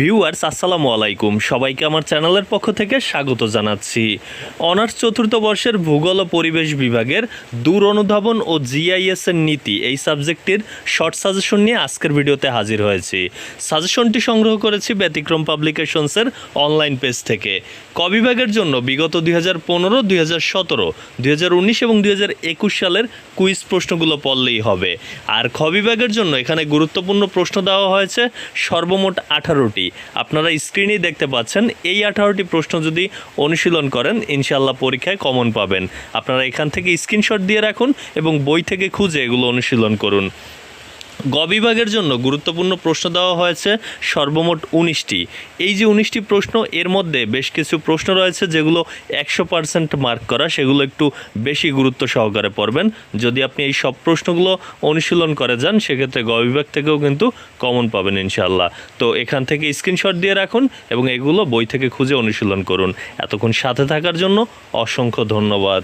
Viewers আসসালামু আলাইকুম। সবাইকে আমার চ্যানেলের পক্ষ থেকে স্বাগত জানাচ্ছি। অনার্স চতুর্থ বর্ষের ভূগোল ও পরিবেশ বিভাগের দূর অনুধাবন ও জিআইএস এর নীতি এই সাবজেক্টটির শর্ট সাজেশন নিয়ে আজকের ভিডিওতে হাজির হয়েছি। সাজেশনটি সংগ্রহ করেছি ব্যতিক্রম পাবলিকেশনসের অনলাইন পেজ থেকে। ক বিভাগের জন্য বিগত দুই হাজার পনেরো, দুই হাজার সতেরো, দুই হাজার উনিশ এবং দুই হাজার একুশ সালের কুইজ প্রশ্নগুলো পড়লেই হবে। আর খ বিভাগের জন্য এখানে গুরুত্বপূর্ণ প্রশ্ন দেওয়া হয়েছে সর্বমোট আঠারোটি। আপনারা স্ক্রিনেই দেখতে পাচ্ছেন, এই আঠারোটি প্রশ্ন যদি অনুশীলন করেন ইনশাল্লাহ পরীক্ষায় কমন পাবেন। আপনারা এখান থেকে স্ক্রিনশট দিয়ে রাখুন এবং বই থেকে খুঁজে এগুলো অনুশীলন করুন। গ বিভাগের জন্য গুরুত্বপূর্ণ প্রশ্ন দেওয়া হয়েছে সর্বমোট উনিশটি। এই যে উনিশটি প্রশ্ন, এর মধ্যে বেশ কিছু প্রশ্ন রয়েছে যেগুলো একশো পার্সেন্ট মার্ক করা, সেগুলো একটু বেশি গুরুত্ব সহকারে পড়বেন। যদি আপনি এই সব প্রশ্নগুলো অনুশীলন করে যান, সেক্ষেত্রে গ বিভাগ থেকেও কিন্তু কমন পাবেন ইনশাল্লাহ তো এখান থেকে স্ক্রিনশট দিয়ে রাখুন এবং এগুলো বই থেকে খুঁজে অনুশীলন করুন। এতক্ষণ সাথে থাকার জন্য অসংখ্য ধন্যবাদ।